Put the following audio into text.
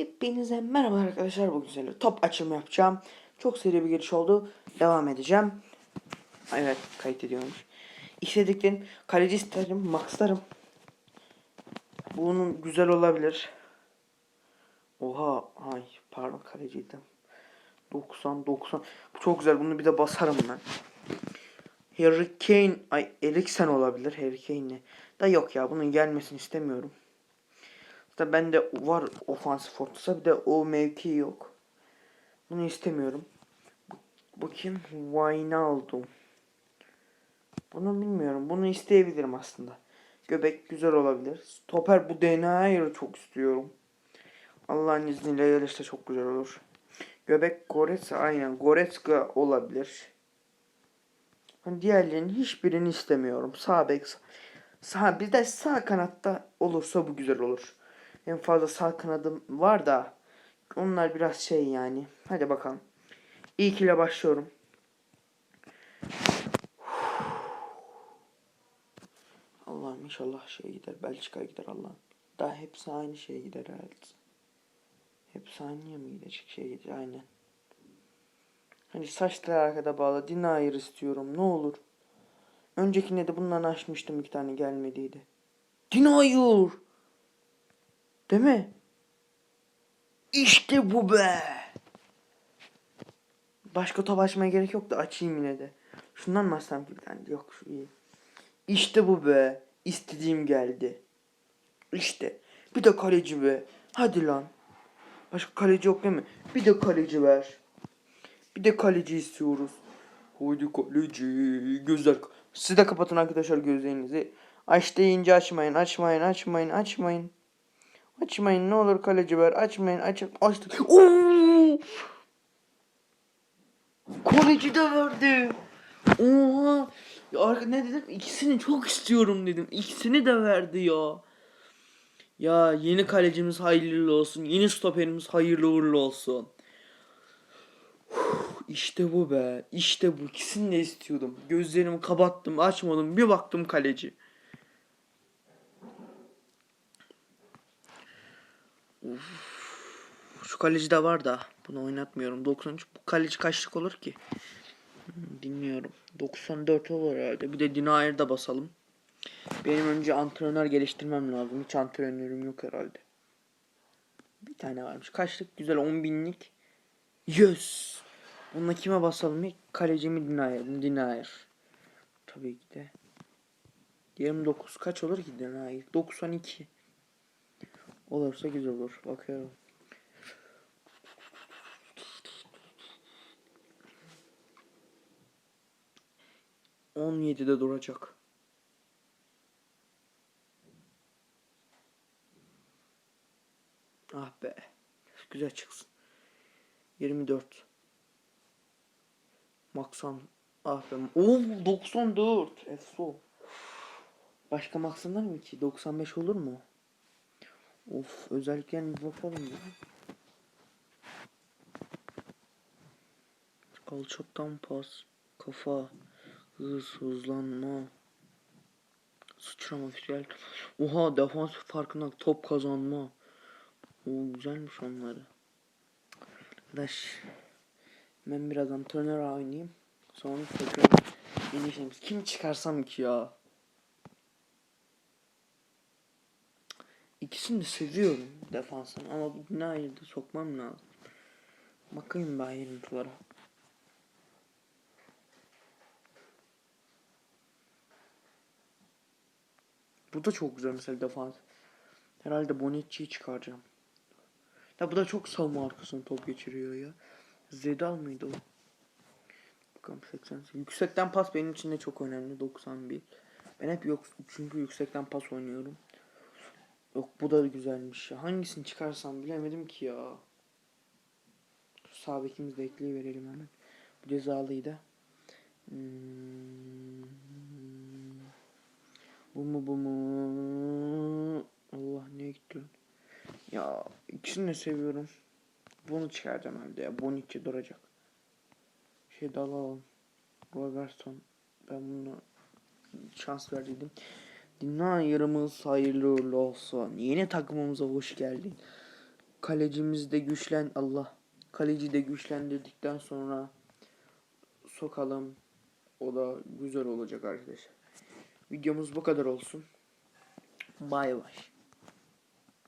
Hepinize merhaba arkadaşlar. Bugün sizinle top açılımı yapacağım. Çok seri bir giriş oldu. Devam edeceğim. Evet kayıt ediyormuş. İstediklerim kaleci isterim, maxlarım. Bunun güzel olabilir. Oha, ay pardon kaleciydim. 90 90. Bu çok güzel. Bunu bir de basarım ben. Harry Kane, ay Eriksen olabilir. Harry Kane'le. Da yok ya bunun gelmesini istemiyorum. Zaten bende var ofansif ortası bir de o mevki yok. Bunu istemiyorum. Kim? Wijnaldum. Bunu bilmiyorum. Bunu isteyebilirim aslında. Göbek güzel olabilir. Stoper bu DNA'yı çok istiyorum. Allah'ın izniyle gelirse çok güzel olur. Göbek Goretzka aynen Goretzka olabilir. Diğerlerinin hiçbirini istemiyorum. Sağ bek sağ bir de sağ kanatta olursa bu güzel olur. En fazla sağ kanadım var da onlar biraz şey yani. Hadi bakalım. İlk ile başlıyorum. Allah'ım inşallah şey gider. Belçika gider Allah'ım. Daha hepsi aynı şeye gider herhalde. Hepsi aynıya mı gidecek şey gider aynen. Hani saçları arkada bağlı. Dinayer istiyorum ne olur. Öncekinde de bundan açmıştım iki tane gelmediydi. Dinayer. Değil mi? İşte bu be. Başka top açmaya gerek yok da açayım yine de. Şundan mı açsam ki bir tane? Yok şu iyi. İşte bu be. İstediğim geldi. İşte. Bir de kaleci be. Hadi lan. Başka kaleci yok değil mi? Bir de kaleci ver. Bir de kaleci istiyoruz. Haydi kaleci. Gözler. Siz de kapatın arkadaşlar gözlerinizi. Aç deyince açmayın. Açmayın. Açmayın. Açmayın. Açmayın ne olur kaleci ver. Açmayın. Aç. Açtık. Oo! Kaleci de verdi. Oha. Ya ne dedim? İkisini çok istiyorum dedim. İkisini de verdi ya. Ya yeni kalecimiz hayırlı olsun. Yeni stoperimiz hayırlı uğurlu olsun. İşte bu be. İşte bu. İkisini de istiyordum. Gözlerimi kapattım, açmadım. Bir baktım kaleci. Şu kaleci de var da bunu oynatmıyorum. 93 bu kaleci kaçlık olur ki? Hmm, Bilmiyorum. 94 olur herhalde. Bir de Dinayer'ı da basalım. Benim önce antrenör geliştirmem lazım. Hiç antrenörüm yok herhalde. Bir tane varmış. Kaçlık? Güzel 10 binlik. Yes. Bununla kime basalım? İlk kalecimi Dinayer. Dinayer. Tabii ki de. 29 kaç olur ki Dinayer? 92. Olursa güzel olur. Bakıyorum. On yedide duracak. Ah be. Güzel çıksın. 24. Maksan. Ah be. Oo 94. Eso. Başka maksimler mi ki? 95 olur mu? Of özelliklerini bir bakalım ya. Alçaktan pas, kafa, hız, hızlanma, sıçrama, fiziksel. Oha defans farkında top kazanma. O güzelmiş onları. Arkadaş ben biraz antrenör oynayayım. Sonra tekrar. Kim çıkarsam ki ya? İkisini de seviyorum defansın ama bu ne ayırdı sokmam lazım. Bakayım ben ayrıntılara. Bu da çok güzel mesela defans. Herhalde Bonucci'yi çıkaracağım. Ya bu da çok savunma arkasına top geçiriyor ya. Zedal mıydı o? Bakalım 80. Yüksekten pas benim için de çok önemli. 91. Ben hep yok çünkü yüksekten pas oynuyorum. Yok bu da güzelmiş. Hangisini çıkarsam bilemedim ki ya. Sağ bekimizi de ekleyiverelim hemen. Bu cezalıydı. Hmm. Bu mu bu mu? Allah ne gitti? Ya ikisini de seviyorum. Bunu çıkaracağım evde ya. Bonucci duracak. Şey de alalım. Robertson. Ben bunu şans verdiydim. Dinayırımız hayırlı uğurlu olsun. Yeni takımımıza hoş geldin. kalecimiz de güçlen Allah. Kaleci de güçlendirdikten sonra sokalım. O da güzel olacak arkadaşlar. Videomuz bu kadar olsun. Bay bay.